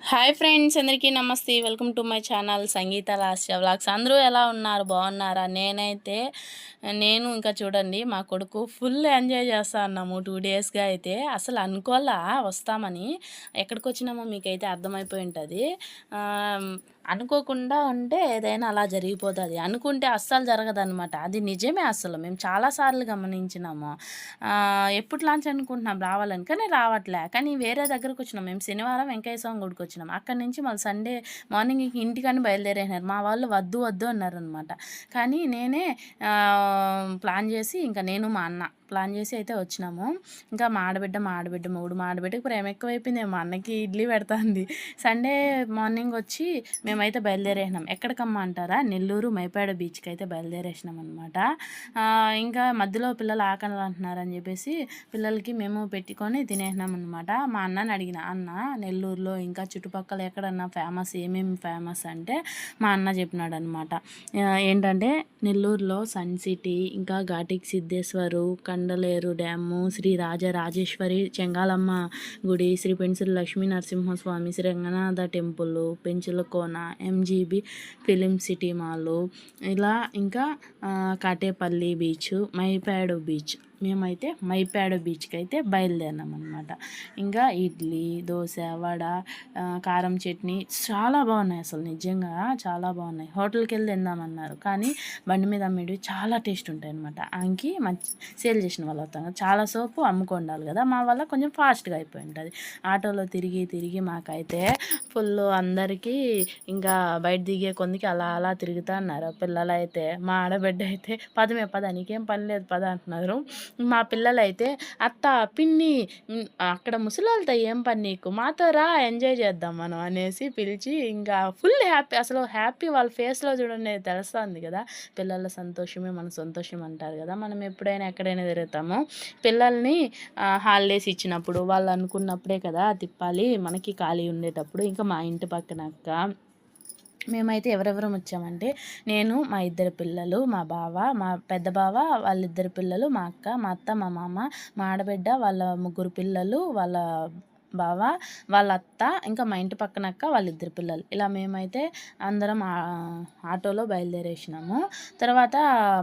Hi friends అందరికీ నమస్తే. Welcome to my channel Sangeetha Lasya vlogs. అందరూ ఎలా ఉన్నారు? బాగున్నారా? నేనైతే నేను ఇంకా చూడండి మా కొడుకు ఫుల్ ఎంజాయ్ చేస్తా అన్నాము టూ డేస్గా అయితే. అసలు అనుకోలా వస్తామని. ఎక్కడికి వచ్చినామో మీకైతే అర్థమైపోయి ఉంటుంది. అనుకోకుండా ఉంటే ఏదైనా అలా జరిగిపోతుంది. అనుకుంటే అస్సలు జరగదనమాట అది నిజమే అసలు. మేము చాలాసార్లు గమనించినాము. ఎప్పుడు లాంచ్ అనుకుంటున్నాం. రావాలని. కానీ రావట్లే. కానీ వేరే దగ్గరకు వచ్చినాం మేము శనివారం వెంకయ్య స్వామి గుడికి వచ్చినాం అక్కడి నుంచి మళ్ళీ సండే మార్నింగ్ ఇంటికని బయలుదేరేసినారు. మా వాళ్ళు వద్దు వద్దు అన్నారనమాట కానీ నేనే ప్లాన్ చేసి ఇంకా నేను మా అన్న ప్లాన్ చేసి అయితే వచ్చినాము. ఇంకా మాడబిడ్డ మాడబిడ్డ మూడు మాడబిడ్డకి ప్రేమ ఎక్కువైపోయింది మా అన్నకి ఇడ్లీ పెడతాంది. సండే మార్నింగ్ వచ్చి మేమైతే బయలుదేరేసినాం. ఎక్కడికమ్మా అంటారా? నెల్లూరు మైపాడ బీచ్కి అయితే బయలుదేరేసినాం అనమాట ఇంకా మధ్యలో పిల్లలు ఆకలి అంటున్నారని చెప్పేసి పిల్లలకి మేము పెట్టుకొని తినేసినాం అనమాట మా అన్నని అడిగిన అన్న నెల్లూరులో ఇంకా చుట్టుపక్కల ఎక్కడన్నా ఫేమస్ ఏమేమి ఫేమస్ అంటే? మా అన్న చెప్పినాడు అనమాట ఏంటంటే నెల్లూరులో సన్ సిటీ ఇంకా ఘాటిక్ సిద్ధేశ్వరు కండలేరు డ్యాము శ్రీ రాజరాజేశ్వరి చెంగాలమ్మ గుడి Sri pencil Lakshmi Narasimhaswamy Sri Ranganatha temple Penchala Kona MGB film city mall. ఇలా ఇంకా కాటేపల్లి బీచ్ మైపాడు బీచ్ మేమైతే మైపాడు బీచ్కి అయితే బయలుదేరినాం అనమాట ఇంకా ఇడ్లీ దోశ వడ కారం చట్నీ చాలా బాగున్నాయి అసలు నిజంగా. చాలా బాగున్నాయి. హోటల్కి వెళ్ళి తిందామన్నారు. కానీ బండి మీద అమ్మేవి చాలా టేస్ట్ ఉంటాయి అనమాట అంకి మంచి సేల్ చేసిన వాళ్ళు అవుతాం చాలా సోపు అమ్ముకుండాలి కదా. మా వల్ల కొంచెం ఫాస్ట్గా అయిపోయి ఉంటుంది. ఆటోలో తిరిగి తిరిగి మాకైతే ఫుల్ అందరికీ ఇంకా బయట దిగే కొందికి అలా అలా తిరుగుతా అన్నారు. పిల్లలు అయితే మా ఆడబిడ్డ అయితే పదమే పద నీకేం పని లేదు పద అంటున్నారు. మా పిల్లలైతే అత్త పిన్ని అక్కడ ముసలాళ్ళతో ఏం పని నీకు? మాతో రా ఎంజాయ్ చేద్దాం మనం అనేసి పిలిచి ఇంకా ఫుల్ హ్యాపీ అసలు హ్యాపీ వాళ్ళ ఫేస్లో చూడండి తెలుస్తుంది కదా. పిల్లల సంతోషమే మన సంతోషం అంటారు కదా. మనం ఎప్పుడైనా ఎక్కడైనా తిరుగుతాము. పిల్లల్ని హాలిడేస్ ఇచ్చినప్పుడు వాళ్ళు అనుకున్నప్పుడే కదా తిప్పాలి మనకి ఖాళీ ఉండేటప్పుడు. ఇంకా మా ఇంటి పక్కన అక్క మేమైతే ఎవరెవరం వచ్చామంటే నేను మా ఇద్దరు పిల్లలు మా బావ మా పెద్ద బావ వాళ్ళిద్దరు పిల్లలు మా అక్క మా అత్త మా మామ మా ఆడబిడ్డ వాళ్ళ ముగ్గురు పిల్లలు వాళ్ళ బావ వాళ్ళ అత్త ఇంకా మా ఇంటి పక్కన అక్క వాళ్ళిద్దరు పిల్లలు. ఇలా మేమైతే అందరం ఆటోలో బయలుదేరేసినాము. తర్వాత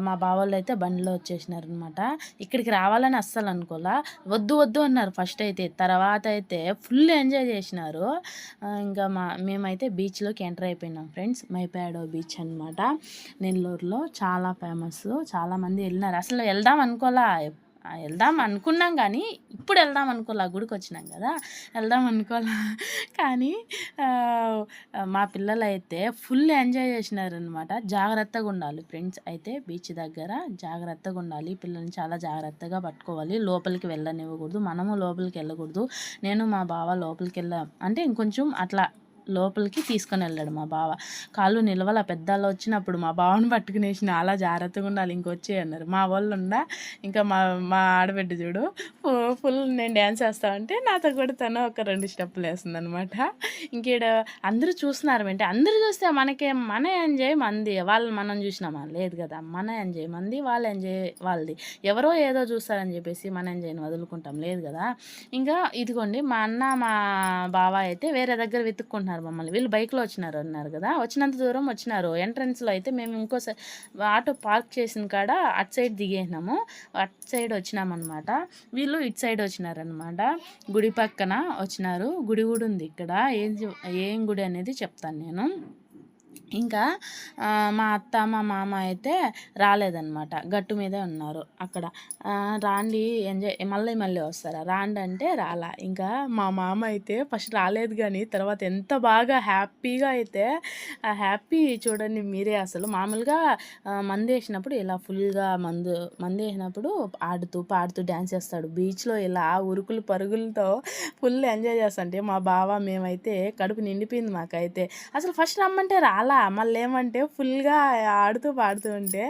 మా బావోళ్ళు అయితే బండిలో వచ్చేసినారు అనమాట ఇక్కడికి రావాలని అస్సలు అనుకోలా. వద్దు వద్దు అన్నారు ఫస్ట్ అయితే. తర్వాత అయితే ఫుల్ ఎంజాయ్ చేసినారు. ఇంకా మా మేమైతే బీచ్లోకి ఎంటర్ అయిపోయినాం ఫ్రెండ్స్. మైపాడో బీచ్ అనమాట నెల్లూరులో చాలా ఫేమస్ చాలామంది వెళ్ళినారు. అసలు వెళ్దాం అనుకోలా. వెళ్దాం అనుకున్నాం కానీ ఇప్పుడు వెళ్దాం అనుకోలే ఆ గుడికి వచ్చినాం కదా వెళ్దాం అనుకోలే. కానీ మా పిల్లలు అయితే ఫుల్ ఎంజాయ్ చేసినారనమాట జాగ్రత్తగా ఉండాలి ఫ్రెండ్స్ అయితే బీచ్ దగ్గర జాగ్రత్తగా ఉండాలి. పిల్లల్ని చాలా జాగ్రత్తగా పట్టుకోవాలి. లోపలికి వెళ్ళనివ్వకూడదు. మనము లోపలికి వెళ్ళకూడదు. నేను మా బావ లోపలికి వెళ్ళాం. అంటే ఇంకొంచెం అట్లా లోపలికి తీసుకొని వెళ్ళాడు మా బావ. కాళ్ళు నిలవల పెద్దలు వచ్చినప్పుడు మా బావని పట్టుకునేసిన అలా జాగ్రత్తగా ఉండాలి ఇంకొచ్చే అన్నారు. మా వాళ్ళు ఉండా ఇంకా మా మా ఆడబిడ్డ చూడు ఫుల్ నేను డ్యాన్స్ చేస్తా ఉంటే నాతో కూడా తను ఒక రెండు స్టెప్పులు వేస్తుంది అనమాట ఇంకేడ అందరూ చూస్తున్నారు అంటే అందరూ చూస్తే మనకే మన ఎంజాయ్ మంది వాళ్ళు మనం చూసినామా లేదు కదా మన ఎంజాయ్ మంది వాళ్ళ ఎంజాయ్ వాళ్ళది. ఎవరో ఏదో చూస్తారని చెప్పేసి మన ఎంజాయ్ని వదులుకుంటాం లేదు కదా. ఇంకా ఇదిగోండి మా అన్న మా బావ అయితే వేరే దగ్గర వెతుక్కుంటున్నారు. మమ్మల్ని. వీళ్ళు బైక్లో వచ్చినారు అన్నారు కదా. వచ్చినంత దూరం వచ్చినారు. ఎంట్రన్స్లో అయితే మేము ఇంకోసారి ఆటో పార్క్ చేసిన కాడ అటు సైడ్ దిగేసినాము. అటు సైడ్ వచ్చినామన్నమాట. వీళ్ళు ఇటు సైడ్ వచ్చినారనమాట గుడి పక్కన వచ్చినారు. గుడి కూడా ఉంది ఇక్కడ. ఏం ఏం గుడి అనేది చెప్తాను నేను. ఇంకా మా అత్త మా మామ అయితే రాలేదన్నమాట. గట్టు మీదే ఉన్నారు అక్కడ. రాండి ఎంజాయ్ మళ్ళీ మళ్ళీ వస్తారా? రాండి అంటే రాలా. ఇంకా మా మామ అయితే ఫస్ట్ రాలేదు కానీ తర్వాత ఎంత బాగా హ్యాపీగా అయితే ఆ హ్యాపీ చూడండి మీరే అసలు. మామూలుగా మంది వేసినప్పుడు ఇలా ఫుల్గా మందు మంది వేసినప్పుడు ఆడుతూ పాడుతూ డ్యాన్స్ చేస్తాడు. బీచ్లో ఇలా ఉరుకులు పరుగులతో ఫుల్ ఎంజాయ్ చేస్తుంటే మా బావ మేమైతే కడుపు నిండిపోయింది మాకైతే. అసలు ఫస్ట్ రమ్మంటే రాలా? మళ్ళీ ఏమంటే ఫుల్గా ఆడుతూ పాడుతూ ఉంటే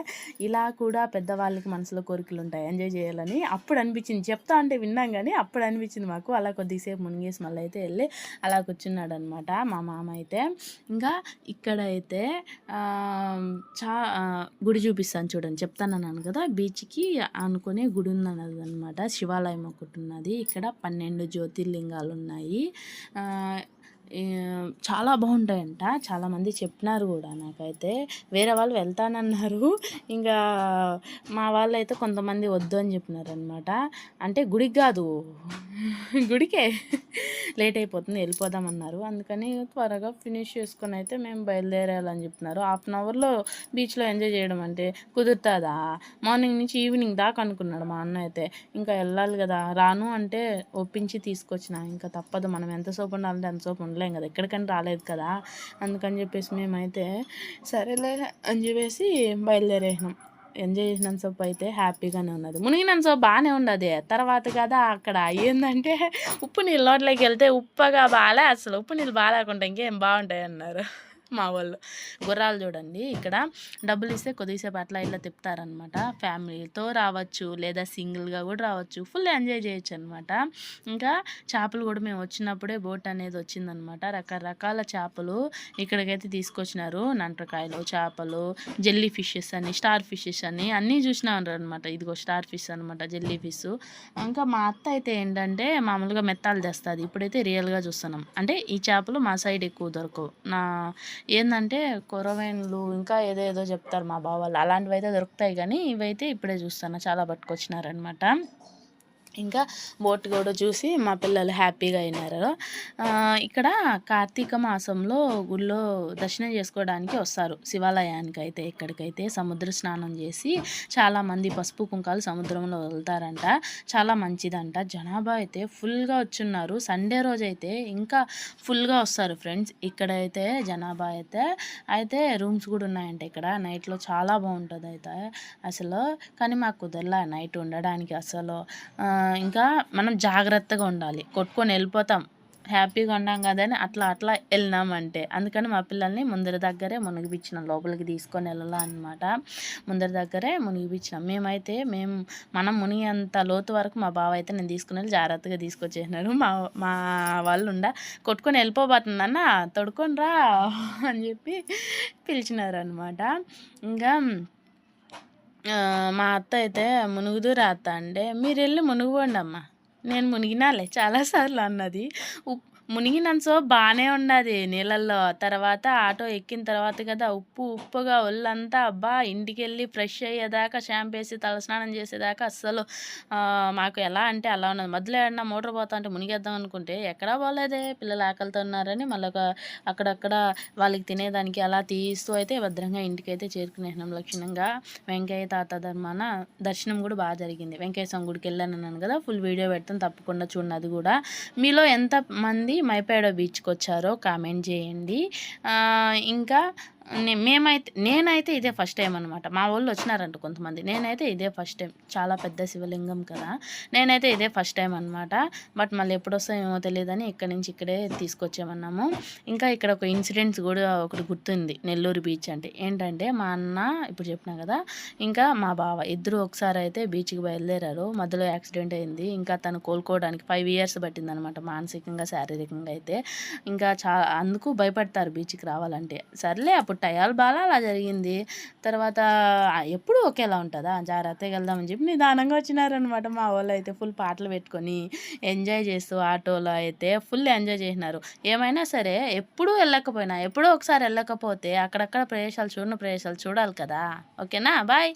ఇలా కూడా పెద్దవాళ్ళకి మనసులో కోరికలు ఉంటాయి. ఎంజాయ్ చేయాలని అప్పుడు అనిపించింది. చెప్తా అంటే విన్నాం కానీ అప్పుడు అనిపించింది మాకు. అలా కొద్దిసేపు మునిగేసి మళ్ళీ అయితే వెళ్ళి అలా కూర్చున్నాడు అనమాట మా మామ అయితే. ఇంకా ఇక్కడైతే అయితే చా గుడి చూపిస్తాను చూడండి. చెప్తానన్నాను కదా బీచ్కి అనుకునే గుడి ఉన్నది అనమాట శివాలయం ఒకటి ఉన్నది. ఇక్కడ పన్నెండు జ్యోతిర్లింగాలు ఉన్నాయి చాలా బాగుంటాయంట. చాలామంది చెప్పినారు కూడా నాకైతే. వేరే వాళ్ళు వెళ్తానన్నారు. ఇంకా మా వాళ్ళు అయితే కొంతమంది వద్దు అని చెప్పినారనమాట అంటే గుడికి కాదు. గుడికే. లేట్ అయిపోతుంది వెళ్ళిపోదామన్నారు. అందుకని త్వరగా ఫినిష్ చేసుకొని అయితే మేము బయలుదేరాలని చెప్తున్నారు హాఫ్ అన్ అవర్లో బీచ్లో ఎంజాయ్ చేయడం అంటే కుదురుతుందా? మార్నింగ్ నుంచి ఈవినింగ్ దాకా అనుకున్నాడు మా అన్న అయితే. ఇంకా వెళ్ళాలి కదా. రాను అంటే ఒప్పించి తీసుకొచ్చిన. ఇంకా తప్పదు. మనం ఎంతసేపు ఉండాలంటే ఎంతసేపు ఉండాలి. కదా ఎక్కడికని రాలేదు కదా అందుకని చెప్పేసి మేమైతే సరేలే అని చెప్పేసి బయలుదేరేసినాం. ఎంజాయ్ చేసినంత సేపు అయితే హ్యాపీగానే ఉన్నది. మునిగినంత సేపు బాగానే ఉన్నది. తర్వాత కదా అక్కడ ఏంటంటే ఉప్పు నీళ్ళు నోట్లోకి వెళ్తే ఉప్పగా బాలే అసలు ఉప్పు నీళ్ళు బాగాలేకుండా ఇంకేం బాగుంటాయి అన్నారు. మా వాళ్ళు. గుర్రాలు చూడండి. ఇక్కడ డబ్బులు ఇస్తే కొద్దిసేపు అట్లా ఇట్లా తిప్పుతారనమాట ఫ్యామిలీతో రావచ్చు లేదా సింగిల్గా కూడా రావచ్చు. ఫుల్ ఎంజాయ్ చేయొచ్చు అనమాట ఇంకా చేపలు కూడా మేము వచ్చినప్పుడే బోట్ అనేది వచ్చిందనమాట రకరకాల చేపలు ఇక్కడికైతే తీసుకొచ్చినారు. నంటకాయలు చేపలు జెల్లీ ఫిషెస్ అని స్టార్ ఫిషెస్ అని అన్నీ చూసినారు అనమాట ఇదిగో స్టార్ ఫిష్ అనమాట జెల్లీ ఫిష్. ఇంకా మా అత్త అయితే ఏంటంటే మామూలుగా మెత్తాలు తెస్తుంది. ఇప్పుడైతే రియల్గా చూస్తున్నాం. అంటే ఈ చేపలు మా సైడ్ ఎక్కువ దొరకవు. నా ఏంటంటే కొరవేన్లు ఇంకా ఏదేదో చెప్తారు మా బావ వాళ్ళు. అలాంటివి అయితే దొరుకుతాయి కానీ ఇవైతే ఇప్పుడే చూస్తాను. చాలా పట్టుకొచ్చినారనమాట ఇంకా బోట్ కూడా చూసి మా పిల్లలు హ్యాపీగా అయినారు. ఇక్కడ కార్తీక మాసంలో గుళ్ళో దర్శనం చేసుకోవడానికి వస్తారు. శివాలయానికి అయితే ఇక్కడికైతే సముద్ర స్నానం చేసి చాలామంది పసుపు కుంకాలు సముద్రంలో వెళ్తారంట. చాలా మంచిదంట. జనాభా అయితే ఫుల్గా వచ్చున్నారు. సండే రోజు అయితే ఇంకా ఫుల్గా వస్తారు ఫ్రెండ్స్. ఇక్కడైతే జనాభా అయితే అయితే రూమ్స్ కూడా ఉన్నాయంట ఇక్కడ. నైట్లో చాలా బాగుంటుంది అయితే అసలు. కానీ మాకు కుదరలే నైట్ ఉండడానికి అసలు. ఇంకా మనం జాగ్రత్తగా ఉండాలి. కొట్టుకొని వెళ్ళిపోతాం. హ్యాపీగా ఉన్నాం కదని అట్లా అట్లా వెళ్ళినామంటే. అందుకని మా పిల్లల్ని ముందర దగ్గరే మునిగిపించినాం లోపలికి తీసుకొని వెళ్ళాలా అనమాట ముందర దగ్గరే మునిగిపించినాం మేమైతే మేము మనం మునిగేంత లోతు వరకు మా బావ అయితే నేను తీసుకుని వెళ్ళి జాగ్రత్తగా తీసుకొచ్చేసినారు మా మా వాళ్ళు ఉండ కొట్టుకొని వెళ్ళిపోబోతుందన్న తొడుకొని రా అని చెప్పి పిలిచినారు అనమాట ఇంకా మా అత్త అయితే మునుగుదురు అత్త అంటే మీరు వెళ్ళి మునుగుపోండి అమ్మ నేను మునిగినాలే. చాలాసార్లు అన్నది. ఉప్ మునిగినంచో బాగానే ఉన్నది నీళ్ళల్లో. తర్వాత ఆటో ఎక్కిన తర్వాత కదా ఉప్పు ఉప్పుగా ఒళ్ళంతా అబ్బా ఇంటికి వెళ్ళి ఫ్రెష్ అయ్యేదాకా షాంపూ వేసి తలస్నానం చేసేదాకా అస్సలు మాకు ఎలా అంటే అలా ఉన్నది. మధ్యలో ఏమన్నా మోటార్ పోతా అంటే మునిగేద్దాం అనుకుంటే ఎక్కడా పోలేదే పిల్లలు ఆకలితో ఉన్నారని మళ్ళీ అక్కడక్కడ వాళ్ళకి తినేదానికి అలా తీస్తూ అయితే భద్రంగా ఇంటికి అయితే చేరుకునేసినాం లక్షణంగా. వెంకయ్య తాత ధర్మాన దర్శనం కూడా బాగా జరిగింది. వెంకయ్య స్వామి గుడికి వెళ్ళాను అన్నాను కదా ఫుల్ వీడియో పెడతాను తప్పకుండా చూడండి అది కూడా. మీలో ఎంత మంది మైపేడో బీచ్కి వచ్చారో కామెంట్ చేయండి. ఇంకా మేమైతే నేనైతే ఇదే ఫస్ట్ టైం అనమాట మా వాళ్ళు వచ్చినారంట కొంతమంది. నేనైతే ఇదే ఫస్ట్ టైం చాలా పెద్ద శివలింగం కదా. నేనైతే ఇదే ఫస్ట్ టైం అనమాట బట్ మళ్ళీ ఎప్పుడు ఏమో తెలియదని ఇక్కడ నుంచి ఇక్కడే తీసుకొచ్చామన్నాము. ఇంకా ఇక్కడ ఒక ఇన్సిడెంట్స్ కూడా ఒకటి గుర్తుంది. నెల్లూరు బీచ్ అంటే. ఏంటంటే మా అన్న ఇప్పుడు చెప్పినా కదా ఇంకా మా బావ ఇద్దరు ఒకసారి అయితే బీచ్కి బయలుదేరారు. మధ్యలో యాక్సిడెంట్ అయింది. ఇంకా తను కోలుకోవడానికి ఫైవ్ ఇయర్స్ పట్టింది అనమాట మానసికంగా శారీరకంగా అయితే. ఇంకా చా అందుకు భయపడతారు బీచ్కి రావాలంటే. సర్లే అప్పుడు టయాలు బాగా అలా జరిగింది. తర్వాత ఎప్పుడు ఒకేలా ఉంటుందా? జాగ్రత్తగా వెళ్దామని చెప్పి నిదానంగా వచ్చినారనమాట మా వాళ్ళు అయితే ఫుల్ పాటలు పెట్టుకొని ఎంజాయ్ చేస్తూ ఆటోలో అయితే ఫుల్ ఎంజాయ్ చేసినారు. ఏమైనా సరే ఎప్పుడూ వెళ్ళకపోయినా ఎప్పుడో ఒకసారి వెళ్ళకపోతే అక్కడక్కడ ప్రదేశాలు చూడని ప్రదేశాలు చూడాలి కదా. ఓకేనా? బాయ్.